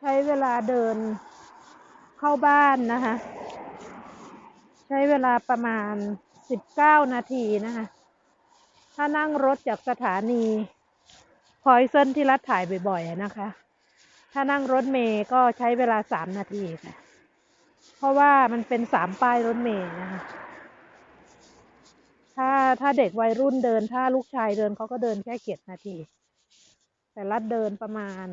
ใช้เวลาเดินเข้าบ้านนะคะ ใช้เวลาประมาณสิบเก้านาทีนะคะ ถ้านั่งรถจากสถานีพอยเซนที่รัดถ่ายบ่อยๆนะคะ ถ้านั่งรถเมย์ก็ใช้เวลาสามนาทีค่ะ เพราะว่ามันเป็นสามป้ายรถเมย์นะคะ ถ้าถ้าเด็กวัยรุ่นเดินถ้าลูกชายเดินเขาก็เดินแค่เกียรนาที แต่รัดเดินประมาณ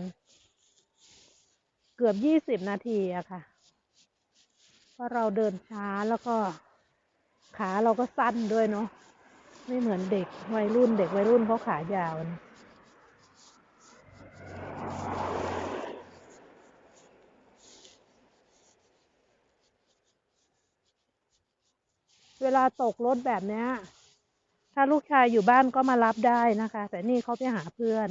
เกือบยี่สิบนาทีอะค่ะ เพราะเราเดินช้าแล้วก็ขาเราก็สั้นด้วยเนาะ ไม่เหมือนเด็กวัยรุ่นเด็กวัยรุ่นเขาขายาวนะเวลาตกรถแบบนี้ถ้าลูกชายอยู่บ้านก็มารับได้นะคะ แต่นี่เขาไปหาเพื่อน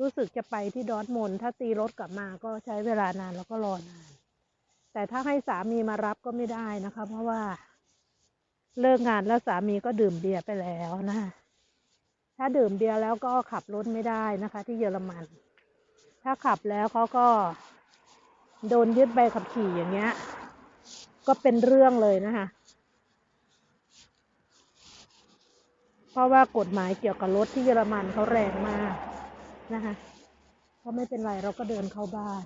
รู้สึกจะไปที่ดอทมนถ้าตีรถกลับมาก็ใช้เวลานานแล้วก็รอนาน แต่ถ้าให้สามีมารับก็ไม่ได้นะคะ เพราะว่าเลิกงานแล้วสามีก็ดื่มเบียร์ไปแล้วนะคะถ้าดื่มเบียร์แล้วก็ขับรถไม่ได้นะคะ ที่เยอรมัน ถ้าขับแล้วเขาก็โดนยึดใบขับขี่อย่างเงี้ย ก็เป็นเรื่องเลยนะคะ เพราะว่ากฎหมายเกี่ยวกับรถที่เยอรมันเขาแรงมาก นะคะ ก็ไม่เป็นไรเราก็เดินเข้าบ้าน